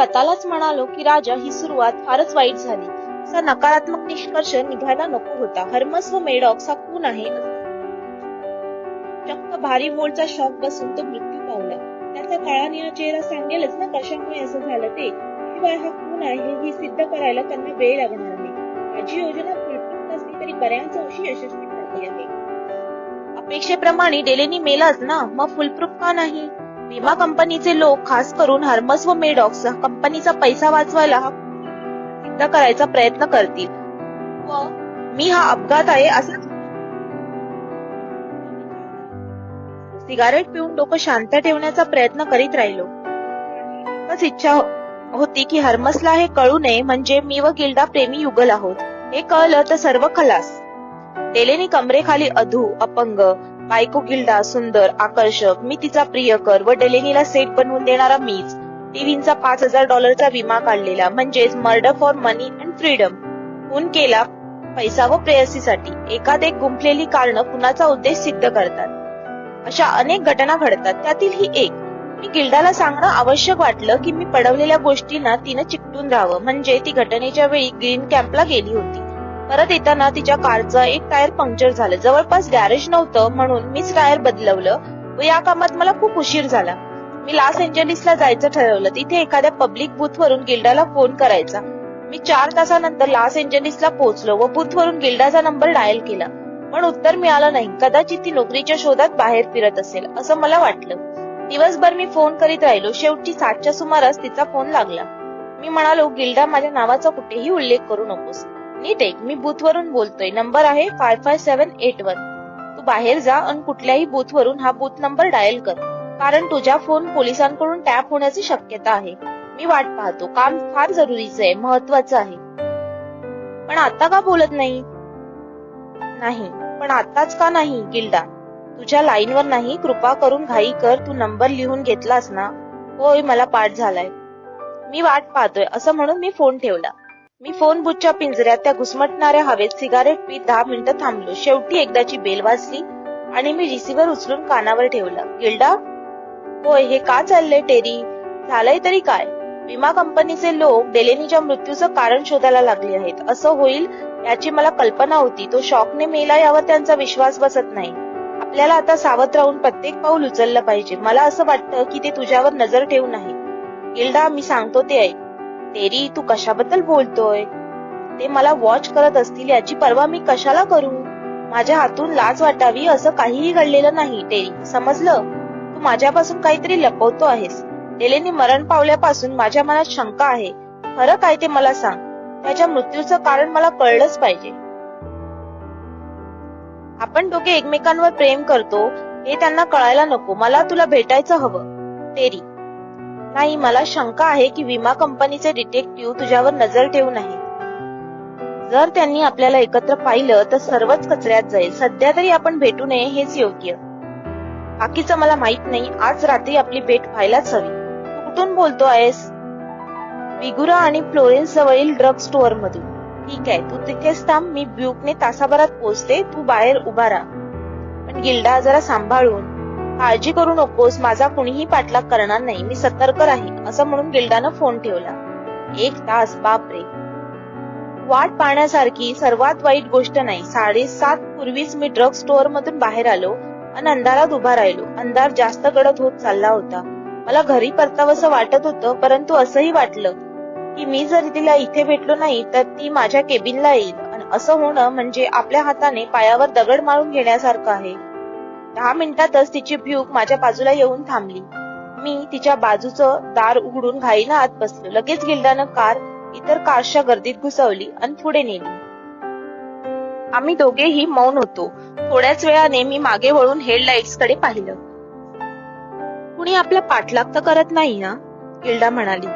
स्वतःलाच म्हणालो की राजा ही सुरुवात फारच वाईट झाली. असा नकारात्मक निष्कर्ष निघायला नको होता. हर्मस व मेडॉक्स हा खून आहे चक्क भारी मोलचा शॉक बसून तो मृत्यू पावला. त्याचा काळा निळा चेहरा सांगेलच ना कशामुळे असं झालं ते. शिवाय हा खून आहे हे सिद्ध करायला त्यांना वेळ लागणार नाही. माझी योजना फुलप्रत नसली तरी बऱ्याच अंशी यशस्वी ठरली आहे. अपेक्षेप्रमाणे डेलेनी मेलाच ना. मग फुलप्रूफ का नाही? विमा कंपनीचे लोक खास करून हर्मस व मेडॉक्स कंपनीचा पैसा वाचवायला सिद्ध करायचा प्रयत्न करतील. व मी हा अपघात आहे असं सिगारेट पिऊन डोकं शांत ठेवण्याचा प्रयत्न करीत राहिलो. इच्छा होती की हर्मसला हे कळू नये म्हणजे मी व गिल्डा प्रेमी युगल आहोत. हे कळलं तर सर्व खलास. टेलेनी कमरेखाली अधू अपंग बायको गिल्डा सुंदर आकर्षक मी तिचा प्रियकर व डेलेनीला सेट बनवून देणारा मीच. टीव्हीचा पाच हजार डॉलरचा विमा काढलेला म्हणजेच murder for money and freedom. खून केला पैसा व प्रेयसीसाठी. एकादेक गुंफलेली कारण कुणाचा उद्देश सिद्ध करतात? अशा अनेक घटना घडतात त्यातील ही एक. मी गिल्डाला सांगणं आवश्यक वाटलं की मी पडवलेल्या गोष्टींना तिनं चिकटून राहावं म्हणजे ती घटनेच्या वेळी ग्रीन कॅम्पला गेली होती. परत येताना तिच्या कारचं एक टायर पंक्चर झालं. जवळपास गॅरेज नव्हतं म्हणून मीच टायर बदलवलं व या कामात मला खूप उशीर झाला. मी लॉस एंजलिसला जायचं ठरवलं. तिथे एखाद्या पब्लिक बूथ वरून गिल्डाला फोन करायचा. मी चार तासानंतर लॉस एंजलिसला पोहोचलो व बूथ वरून गिल्डाचा नंबर डायल केला. पण उत्तर मिळालं नाही. कदाचित ती नोकरीच्या शोधात बाहेर फिरत असेल असं मला वाटलं. दिवसभर मी फोन करीत राहिलो. शेवटी सातच्या सुमारास तिचा फोन लागला. मी म्हणालो गिल्डा माझ्या नावाचा कुठेही उल्लेख करू नकोस. नीट एक मी बूथ वरून बोलतोय. नंबर आहे five five seven eight one तू बाहेर जा आणि कुठल्याही बूथ वरून हा बूथ नंबर डायल कर. कारण तुझा फोन पोलिसांकडून टॅप होण्याची शक्यता आहे. मी वाट पाहतो. काम फार जरुरीचं आहे महत्वाचं आहे. पण आता का बोलत नाही? नाही. पण आताच का नाही गिल्डा? तुझ्या लाईनवर नाही कृपा करून घाई कर. तू नंबर लिहून घेतलास ना? होय मला पाठ झालाय. मी वाट पाहतोय. असं म्हणून मी फोन ठेवला. मी फोन बुथच्या पिंजऱ्यात त्या घुसमटणाऱ्या हवेत सिगारेट पीत दहा मिनिटं थांबलो. शेवटी एकदाची बेल वाजली आणि मी रिसिव्हर उचलून कानावर ठेवला. गिल्डा? होय हे का चाललंय टेरी? झालंय तरी काय? विमा कंपनीचे लोक डेलेनीच्या मृत्यूचं कारण शोधायला लागले आहेत. असं होईल याची मला कल्पना होती. तो शॉकने मेला यावर त्यांचा विश्वास बसत नाही. आपल्याला आता सावध राहून प्रत्येक पाऊल उचललं पाहिजे. मला असं वाटतं की ते तुझ्यावर नजर ठेवून आहे गिल्डा मी सांगतो ते ऐक. तेरी तू कशाबद्दल बोलतोय? ते मला वॉच करत असतील याची पर्वा मी कशाला करू? माझ्या हातून लाज वाटावी असं काहीही घडलेलं नाही टेरी समजलं? तू माझ्यापासून काहीतरी लपवतो आहेस. डेलेनी मरण पावल्यापासून माझ्या मनात शंका आहे. खरं काय ते मला सांग? त्याच्या मृत्यूचं कारण मला कळलंच पाहिजे. आपण दोघे एकमेकांवर प्रेम करतो हे त्यांना कळायला नको. मला तुला भेटायचं हवं. टेरी नाही मला शंका आहे की विमा कंपनीचे डिटेक्टिव्ह तुझ्यावर नजर ठेवून आहे जर त्यांनी आपल्याला एकत्र पाहिलं तर सर्वच कचऱ्यात जाईल. सध्या तरी आपण भेटू नये हेच योग्य. बाकीचं मला माहीत नाही. आज रात्री आपली भेट व्हायलाच हवी. तू कुठून बोलतो आहेस? विगुरा आणि फ्लोरेन्स जवळील ड्रग स्टोअर मधून ठीक आहे तू तिथेच थांब. मी ब्युकने तासाभरात पोहोचते. तू बाहेर उभा राहा. पण गिल्डा जरा सांभाळून. काळजी करू नकोस माझा कुणीही पाठलाग करणार नाही मी सतर्क राहीन असं म्हणून गिल्डानं फोन ठेवला. एक तास बापरे. वाट पाहण्यासारखी सर्वात वाईट गोष्ट नाही. साडेसात पूर्वीच मी ड्रग स्टोअर मधून बाहेर आलो आणि अंधारात उभा राहिलो. अंधार जास्त गडद होत चालला होता. मला घरी परतावंसं वाटत होतं परंतु असंही वाटलं की मी जर तिला इथे भेटलो नाही तर ती माझ्या केबिनला येईल. आणि असं होणं म्हणजे आपल्या हाताने पायावर दगड मारून घेण्यासारखं आहे. दहा मिनिटातच तिची भ्यूक माझ्या बाजूला येऊन थांबली. मी तिच्या बाजूचं दार उघडून घाईनं आत बसलो. लगेच गिल्डानं कार इतर कारच्या गर्दीत घुसवली आणि पुढे नेली. आम्ही दोघेही मौन होतो. थोड्याच वेळाने मी मागे वळून हेडलाईट्सकडे पाहिलं. कुणी आपला पाठलाग तर करत नाही ना? गिल्डा म्हणाली.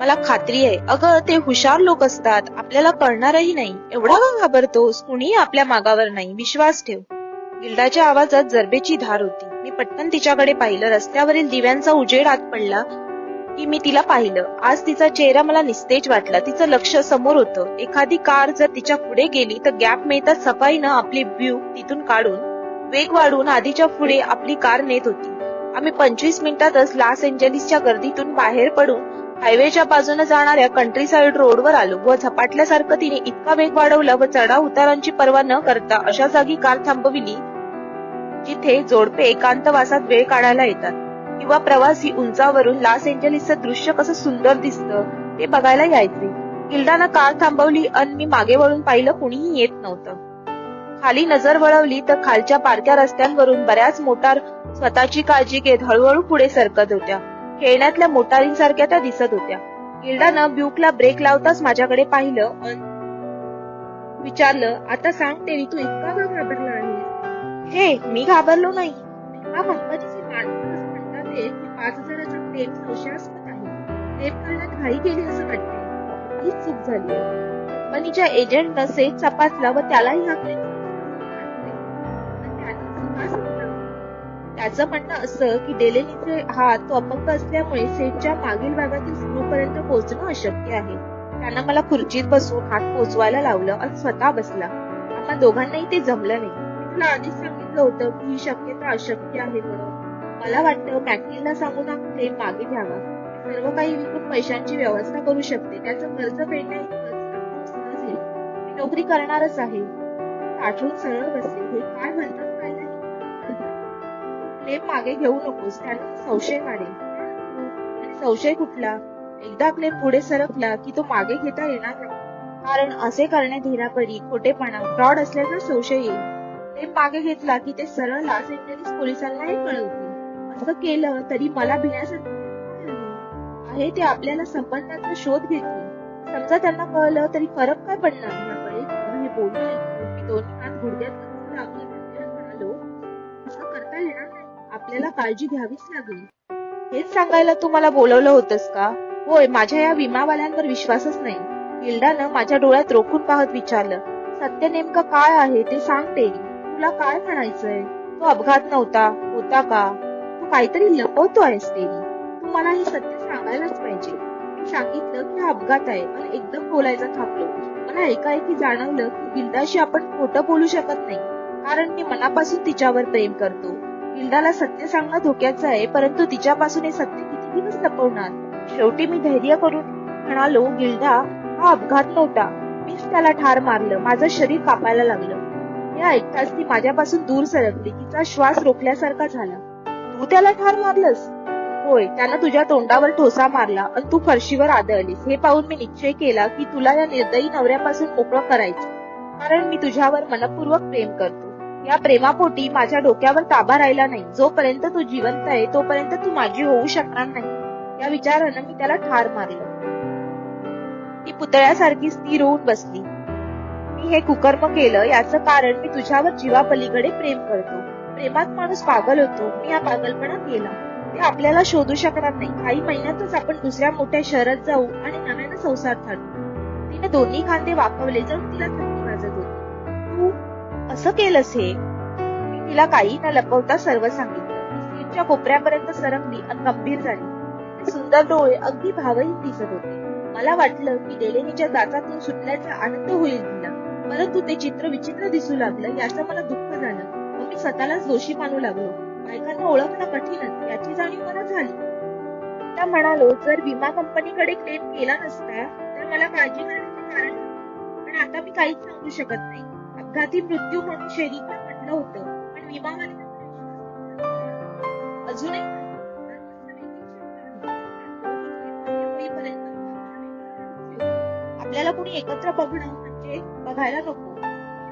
मला खात्री आहे. अगं ते हुशार लोक असतात. आपल्याला कळणारही नाही. एवढा का घाबरतोस? कुणीही आपल्या मागावर नाही. विश्वास ठेव. गिल्डाच्या आवाजात जरबेची धार होती. मी पटकन तिच्याकडे पाहिलं. रस्त्यावरील दिव्यांचा उजेड आत पडला की मी तिला पाहिलं. आज तिचा चेहरा मला निस्तेज वाटला. तिचं लक्ष समोर होतं. एखादी कार जर तिच्या पुढे गेली तर गॅप मिळतात सफाईनं आपली ब्यू तिथून काढून वेग वाढून आधीच्या पुढे आपली कार नेत होती. आम्ही पंचवीस मिनिटातच लॉस एंजलिसच्या गर्दीतून बाहेर पडून हायवेच्या बाजूने जाणाऱ्या कंट्री साइड रोडवर आलो व झपाटल्यासारखं तिने इतका वेग वाढवला व चढाव उतारांची पर्वा न करता अशा जागी कार थांबविली जिथे जोडपे एकांतवासात वेळ काढायला येतात. किंवा प्रवासी उंचावरून लॉस एंजलिसचं दृश्य कसं सुंदर दिसतं ते बघायला यायचे. किल्डानं कार थांबवली अन मी मागे वळून पाहिलं कुणीही येत नव्हतं. खाली नजर वळवली तर खालच्या पारक्या रस्त्यांवरून बऱ्याच मोटार स्वतःची काळजी घेत हळूहळू पुढे सरकत होत्या. खेळण्यातल्या मोटारींसारख्या त्या दिसत होत्या. गिल्डानं ब्युकला ब्रेक लावताच माझ्याकडे पाहिलं विचारलं आता सांग तेरी तू इतका का घाबरला आहे हे मी घाबरलो नाही. हा कंपनीचे म्हणतात की पाच हजाराचा क्लेम संशयास्पद आहे. क्लेम करण्यात घाई केली असं वाटते ही चूक झाली. कंपनीच्या एजंटनं सेट तपासला व त्यालाही हा क्लेम त्याचं म्हणणं असं की डेलेनीचे हात तो अपंग असल्यामुळे सेटच्या मागील भागातील स्क्रूपर्यंत पोहोचणं अशक्य आहे. त्यांना मला खुर्चीत बसून हात पोचवायला लावलं आणि स्वतः बसला. आम्हा दोघांनाही ते जमलं नाही. तुला आधीच सांगितलं होतं की ही शक्यता अशक्य आहे म्हणून. मला वाटतं मॅकनीला सांगून हा मागे घ्यावा. सर्व काही विकून पैशांची व्यवस्था करू शकते. त्याचं कर्ज फेडणं इतकंच मी नोकरी करणारच आहे. आठवून सरळ बसले. हे काय म्हणतात? क्लेम मागे घेऊ नकोस त्याने संशय वाढेल संशय कुठला एकदा क्लेम पुढे सरकला की तो मागे घेता येणार नाही कारण असे करणे धीरापडी खोटेपणा फ्रॉड असल्याचा संशय येईल क्लेम मागे घेतला की ते सरळ लॉस एंजलिस पोलिसांनाही कळवतील असं केलं तरी मला भिण्यासाठी आहे? ते आपल्याला संबंधाचा शोध घेतील समजा त्यांना कळलं तरी फरक काय पडणार याकडे हे बोलणं दोन्ही हात गुडघ्यात आपल्याला काळजी घ्यावीच लागेल. हेच सांगायला तू मला बोलवलं होतंस का? होय माझ्या या विमावाल्यांवर विश्वासच नाही. गिल्डानं माझ्या डोळ्यात रोखून पाहत विचारलं सत्य नेमकं काय आहे ते सांग टेरी तुला काय म्हणायचंय? तो अपघात नव्हता होता का? तू काहीतरी लपवतोयस टेरी तू. मला हे सत्य सांगायलाच पाहिजे. सांगितलं की हा अपघात आहे. आणि एकदम बोलायचं थांबलो. मला एकाएकी जाणवलं की गिल्डाशी आपण खोटं बोलू शकत नाही. कारण मी मनापासून तिच्यावर प्रेम करतो. गिल्डाला सत्य सांगणं धोक्याचं आहे परंतु तिच्यापासून हे सत्य किती दिवस लपवणार? शेवटी मी धैर्य करून म्हणालो गिल्डा हा अपघात नव्हता. मीच त्याला ठार मारलं माझं शरीर कापायला लागलं. हे ऐकताच ती माझ्यापासून दूर सरकली तिचा श्वास रोखल्यासारखा झाला. तू त्याला ठार मारलंस? होय त्यानं तुझ्या तोंडावर ठोसा मारला आणि तू फरशीवर आदळलीस. हे पाहून मी निश्चय केला की तुला या निर्दयी नवऱ्यापासून मोकळं करायचं. कारण मी तुझ्यावर मनपूर्वक प्रेम करतो. या प्रेमापोटी माझ्या डोक्यावर ताबा राहिला नाही. जोपर्यंत तू जिवंत आहे तोपर्यंत तू माझी होऊ शकणार नाही. या विचारानं मी त्याला ठार मारलं. ती पुतळ्यासारखी स्थिर होऊन बसली. मी हे कुकर्म केलं याचं कारण मी तुझ्यावर जीवापलीकडे प्रेम करतो. प्रेमात माणूस पागल होतो. मी हा पागलपणा केला. ते आपल्याला शोधू शकणार नाही. काही महिन्यातच आपण दुसऱ्या मोठ्या शहरात जाऊ आणि नव्यानं संसार थाटू तिने दोन्ही खांदे वाकवले जणू तिला थंडी असं केलंस हे? मी तिला काही न लपवता सर्व सांगितलं. कोपऱ्यापर्यंत सरकली आणि गंभीर झाली. सुंदर डोळे अगदी भावहीन दिसत होते. मला वाटलं की डेलेनीच्या दातातून सुटल्याचा आनंद होईल तिला. परंतु ते चित्र विचित्र दिसू लागलं याचं मला दुःख झालं. व मी स्वतःलाच दोषी मानू लागलो. बायकांना ओळखणं कठीणच याची जाणीव मला झाली. आता म्हणालो जर विमा कंपनीकडे क्लेम केला नसता तर मला काळजी करण्याचे कारण पण आता मी काहीच सांगू शकत नाही. अपघाती मृत्यू म्हणून शेरीला म्हटलं होतं पण विमावाल्यांना अजूनही आपल्याला कोणी एकत्र बघणं म्हणजे बघायला नको.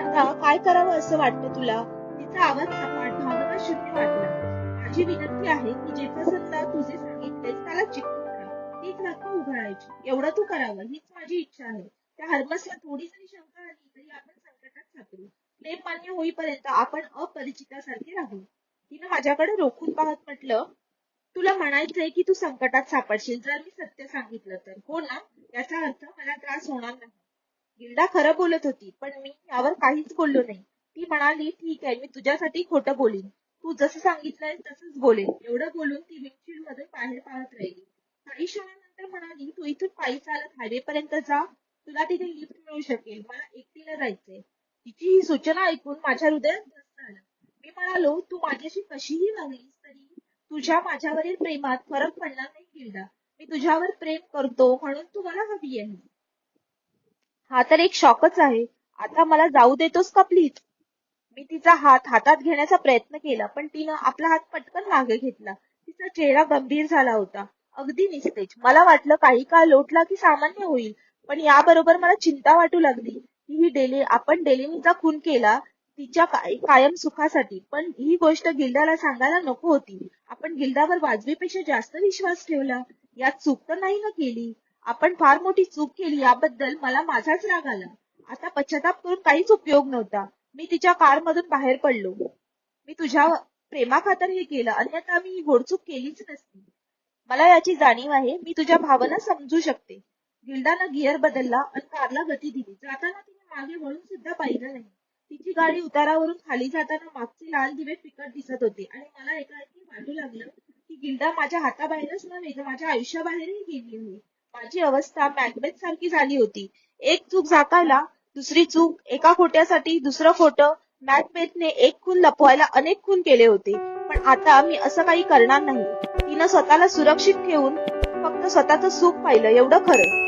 आता काय करावं असं वाटतं तुला? तिचा आवाज सपाट भावना शून्य वाटला. माझी विनंती आहे की जेथसंदा तुझे सांगितले त्याला चिकटून राहा तीच वाक्य उघडायची. एवढं तू करावं हीच माझी इच्छा आहे. त्या हरमसला थोडी जरी शंका आली तरी आपण संकटात ते मान्य होईपर्यंत आपण अपरिचितासारखे राहू. तिनं माझ्याकडे रोखून पाहत म्हटलं तुला म्हणायचंय की तू संकटात सापडशील. जर मी सत्य सांगितलं तर. हो ना. याचा अर्थ मला त्रास होणार नाही. गिल्डा खरं बोलत होती पण मी यावर काहीच बोललो नाही. ती म्हणाली ठीक आहे मी तुझ्यासाठी खोटं बोलीन. तू जसं सांगितलंय तसंच बोलेन. एवढं बोलून ती विंडशील्ड मधून बाहेर पाहत राहिली. काही क्षणानंतर म्हणाली तू इथून पायी चालत हायवे पर्यंत जा. तुला तिथे लिफ्ट मिळू शकेल. मला एकटीला जायचंय. तिची ही सूचना ऐकून माझ्या हृदयात धस्स आलं. मी म्हणालो तू माझ्याशी कशीही वागलीस तरी तुझ्या माझ्यावरील प्रेमात फरक पडणार नाही गिल्डा मी तुझ्यावर प्रेम करतो म्हणून तू मला हवी आहे. हा तर एक शॉकच आहे. आता मला जाऊ देतोस का प्लीज? मी तिचा हात हातात घेण्याचा प्रयत्न केला पण तिनं आपला हात पटकन मागे घेतला. तिचा चेहरा गंभीर झाला होता. अगदी निस्तेज. मला वाटलं काही काळ लोटला की सामान्य होईल पण याबरोबर मला चिंता वाटू लागली. ही डेली आपण डेलिनीचा खून केला तिच्या कायम सुखासाठी. पण ही गोष्ट गिल्डाला सांगायला नको होती. आपण गिल्डावर वाजवीपेक्षा जास्त विश्वास ठेवला. यात चूक तर नाही ना केली. आपण फार मोठी चूक केली याबद्दल मला माझाच राग आला. आता पश्चाताप करून काहीच उपयोग नव्हता. मी तिच्या कार मधून बाहेर पडलो. मी तुझ्या प्रेमाखातर हे केलं. अन्यथा मी ही घोडचूक केलीच नसती. मला याची जाणीव आहे. मी तुझ्या भावना समजू शकते. गिल्डानं गिअर बदलला आणि कारला गती दिली. जाताना तिने मागे वळून सुद्धा पाहिलं नाही. तिची गाडी उतारावरून खाली जाताना मागचे लाल दिवे फिकट दिसत होते आणि मला एकाएकी वाटू लागलं की गिल्डा माझ्या हाताबाहेरच नव्हे तर माझ्या आयुष्याबाहेरही गेली होती. माझी अवस्था मॅकबेथ सारखी झाली होती. एक चूक झाकायला दुसरी चूक एका खोट्यासाठी दुसरं खोटं मॅकबेथने एक खून लपवायला अनेक खून केले होते. पण आता मी असं काही करणार नाही. तिनं स्वतःला सुरक्षित ठेवून फक्त स्वतःच सुख पाहिलं. एवढं खरं.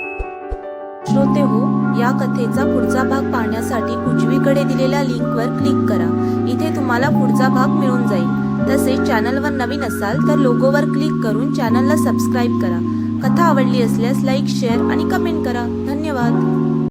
श्रोते हो या कथेचा पुढचा भाग पाहण्यासाठी उजवीकडे दिलेल्या लिंकवर क्लिक करा इथे तुम्हाला पुढचा भाग मिळून जाईल तसेच चॅनलवर नवीन असाल तर लोगोवर क्लिक करून चॅनलला सबस्क्राईब करा कथा आवडली असल्यास लाईक शेअर आणि कमेंट करा धन्यवाद